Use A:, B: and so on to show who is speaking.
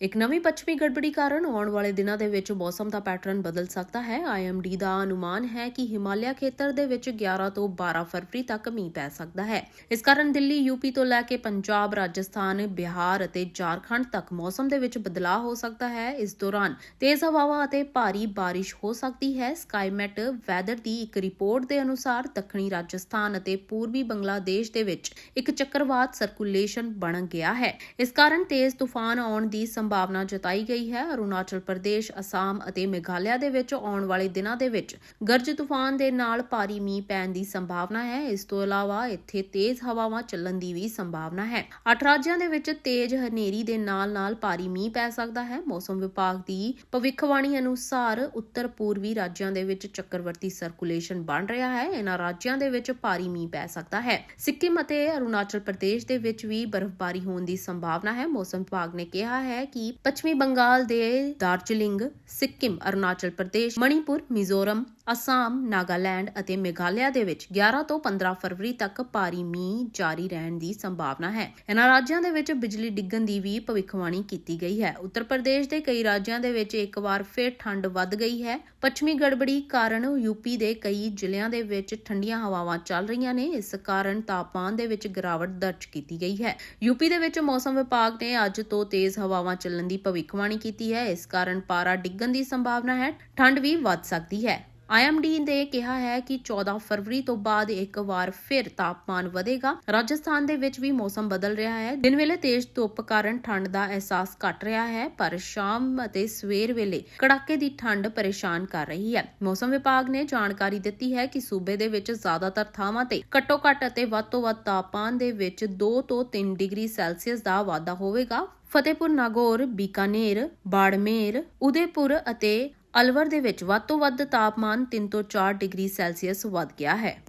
A: ਇੱਕ ਨਵੀਂ ਪੱਛਮੀ ਗੜਬੜੀ ਕਾਰਨ ਆਉਣ ਵਾਲੇ ਦਿਨਾਂ ਦੇ ਵਿੱਚ ਮੌਸਮ ਦਾ ਪੈਟਰਨ ਬਦਲ ਸਕਦਾ ਹੈ। ਆਈਐਮਡੀ ਦਾ ਅਨੁਮਾਨ ਹੈ ਕਿ ਹਿਮਾਲਿਆ ਖੇਤਰ ਦੇ ਵਿੱਚ 11 ਤੋਂ 12 ਫਰਵਰੀ ਤੱਕ ਮੀਂਹ ਪੈ ਸਕਦਾ ਹੈ। ਇਸ ਕਾਰਨ ਦਿੱਲੀ ਯੂਪੀ ਤੋਂ ਲੈ ਕੇ ਪੰਜਾਬ, ਰਾਜਸਥਾਨ, ਬਿਹਾਰ ਅਤੇ ਝਾਰਖੰਡ ਤੱਕ ਮੌਸਮ ਦੇ ਵਿੱਚ ਬਦਲਾਅ ਹੋ ਸਕਦਾ ਹੈ। ਇਸ ਦੌਰਾਨ ਤੇਜ਼ ਹਵਾਵਾਂ ਅਤੇ ਭਾਰੀ ਬਾਰਿਸ਼ ਹੋ ਸਕਦੀ ਹੈ। ਸਕਾਈਮੈਟ ਵੈਦਰ ਦੀ ਇੱਕ ਰਿਪੋਰਟ ਦੇ ਅਨੁਸਾਰ ਦੱਖਣੀ ਰਾਜਸਥਾਨ ਅਤੇ ਪੂਰਬੀ ਬੰਗਲਾਦੇਸ਼ ਦੇ ਵਿੱਚ ਇੱਕ ਚੱਕਰਵਾਤ ਸਰਕੂਲੇਸ਼ਨ ਬਣ ਗਿਆ ਹੈ। ਇਸ ਕਾਰਨ ਤੇਜ਼ ਤੂਫਾਨ ਆਉਣ ਦੀ ਸੰਭਾਵਨਾ ਜਤਾਈ ਗਈ ਹੈ। ਅਰੁਣਾਚਲ ਪ੍ਰਦੇਸ਼, ਅਸਾਮ ਅਤੇ ਮੇਘਾਲਿਆ ਦੇ ਵਿੱਚ ਆਉਣ ਵਾਲੇ ਦਿਨਾਂ ਦੇ ਵਿੱਚ ਗਰਜ ਤੂਫਾਨ ਦੇ ਨਾਲ ਭਾਰੀ ਮੀਂਹ ਪੈਣ ਦੀ ਸੰਭਾਵਨਾ ਹੈ। ਇਸ ਤੋਂ ਇਲਾਵਾ ਇੱਥੇ ਤੇਜ਼ ਹਵਾਵਾਂ ਚੱਲਣ ਦੀ ਵੀ ਸੰਭਾਵਨਾ ਹੈ। ਅੱਠ ਰਾਜਾਂ ਦੇ ਵਿੱਚ ਤੇਜ਼ ਹਨੇਰੀ ਦੇ ਨਾਲ-ਨਾਲ ਭਾਰੀ ਮੀਂਹ ਪੈ ਸਕਦਾ ਹੈ। ਮੌਸਮ ਵਿਭਾਗ ਦੀ ਭਵਿੱਖਬਾਣੀ ਅਨੁਸਾਰ ਉੱਤਰ ਪੂਰਬੀ ਰਾਜਾਂ ਦੇ ਵਿੱਚ ਚੱਕਰਵਰਤੀ ਸਰਕੂਲੇਸ਼ਨ ਬਣ ਰਿਹਾ ਹੈ। ਇਹਨਾਂ ਰਾਜਾਂ ਦੇ ਵਿੱਚ ਭਾਰੀ ਮੀਂਹ ਪੈ ਸਕਦਾ ਹੈ। ਸਿੱਕਿਮ ਅਤੇ ਅਰੁਣਾਚਲ ਪ੍ਰਦੇਸ਼ ਦੇ ਵਿੱਚ ਵੀ ਬਰਫ਼ਬਾਰੀ ਹੋਣ ਦੀ ਸੰਭਾਵਨਾ ਹੈ। ਮੌਸਮ ਵਿਭਾਗ ਨੇ ਕਿਹਾ ਹੈ ਕਿ ਪੱਛਮੀ ਬੰਗਾਲ ਦੇ ਦਾਰਜਲਿੰਗ, ਸਿੱਕਿਮ, ਅਰੁਣਾਚਲ ਪ੍ਰਦੇਸ਼, ਮਣੀਪੁਰ, ਮਿਜ਼ੋਰਮ, ਅਸਾਮ, ਨਾਗਾਲੈਂਡ ਅਤੇ ਮੇਘਾਲਿਆ ਦੇ ਵਿੱਚ 11 ਤੋਂ 15 ਫਰਵਰੀ ਤੱਕ ਭਾਰੀ ਮੀਂਹ ਜਾਰੀ ਰਹਿਣ ਦੀ ਸੰਭਾਵਨਾ ਹੈ। ਇਹਨਾਂ ਰਾਜਾਂ ਦੇ ਵਿੱਚ ਬਿਜਲੀ ਡਿੱਗਣ ਦੀ ਵੀ ਭਵਿੱਖਬਾਣੀ ਕੀਤੀ ਗਈ ਹੈ। ਉੱਤਰ ਪ੍ਰਦੇਸ਼ ਦੇ ਕਈ ਰਾਜਾਂ ਦੇ ਵਿੱਚ ਇੱਕ ਵਾਰ ਫਿਰ ਠੰਡ ਵੱਧ ਗਈ ਹੈ। ਪੱਛਮੀ ਗੜਬੜੀ ਕਾਰਨ ਯੂਪੀ ਦੇ ਕਈ ਜ਼ਿਲ੍ਹਿਆਂ ਦੇ ਵਿੱਚ ਠੰਡੀਆਂ ਹਵਾਵਾਂ ਚੱਲ ਰਹੀਆਂ ਨੇ। ਇਸ ਕਾਰਨ ਤਾਪਮਾਨ ਦੇ ਵਿੱਚ ਗਿਰਾਵਟ ਦਰਜ ਕੀਤੀ ਗਈ ਹੈ। ਯੂਪੀ ਦੇ ਵਿੱਚ ਮੌਸਮ ਵਿਭਾਗ ਨੇ ਅੱਜ ਤੋਂ ਤੇਜ਼ ਹਵਾਵਾਂ ਚੱਲਣ ਦੀ ਭਵਿੱਖਬਾਣੀ ਕੀਤੀ ਹੈ। ਇਸ ਕਾਰਨ ਪਾਰਾ ਡਿੱਗਣ ਦੀ ਸੰਭਾਵਨਾ ਹੈ। ਠੰਡ ਵੀ ਵੱਧ ਸਕਦੀ ਹੈ। ਆਈਐਮਡੀ ਨੇ ਕਿਹਾ ਹੈ ਕਿ 14 ਫਰਵਰੀ ਤੋਂ ਬਾਅਦ ਇੱਕ ਵਾਰ ਫਿਰ ਤਾਪਮਾਨ ਵਧੇਗਾ। ਰਾਜਸਥਾਨ ਦੇ ਵਿੱਚ ਵੀ ਮੌਸਮ ਬਦਲ ਰਿਹਾ ਹੈ। ਦਿਨ ਵੇਲੇ ਤੇਜ਼ ਧੁੱਪ ਕਾਰਨ ਠੰਡ ਦਾ ਅਹਿਸਾਸ ਘਟ ਰਿਹਾ ਹੈ, ਪਰ ਸ਼ਾਮ ਅਤੇ ਸਵੇਰ ਵੇਲੇ ਕੜਾਕੇ ਦੀ ਠੰਡ ਪਰੇਸ਼ਾਨ ਕਰ ਰਹੀ ਹੈ। ਮੌਸਮ ਵਿਭਾਗ ਨੇ ਜਾਣਕਾਰੀ ਦਿੱਤੀ ਹੈ ਕਿ ਸੂਬੇ ਦੇ ਵਿੱਚ ਜ਼ਿਆਦਾਤਰ ਥਾਵਾਂ ਤੇ ਘੱਟੋ ਘੱਟ ਅਤੇ ਵੱਧ ਤੋਂ ਵੱਧ ਤਾਪਮਾਨ ਦੇ ਵਿੱਚ 2 ਤੋਂ 3 ਡਿਗਰੀ ਸੈਲਸੀਅਸ ਦਾ ਵਾਧਾ ਹੋਵੇਗਾ। ਫਤਿਹਪੁਰ, ਨਾਗੌਰ, ਬੀਕਾਨੇਰ, ਬਾੜਮੇਰ, ਉਦੈਪੁਰ ਅਤੇ ਅਲਵਰ ਦੇ ਵਿੱਚ ਵੱਧ ਤੋਂ ਵੱਧ ਤਾਪਮਾਨ 3 ਤੋਂ 4 ਡਿਗਰੀ ਸੈਲਸੀਅਸ ਵੱਧ ਗਿਆ ਹੈ।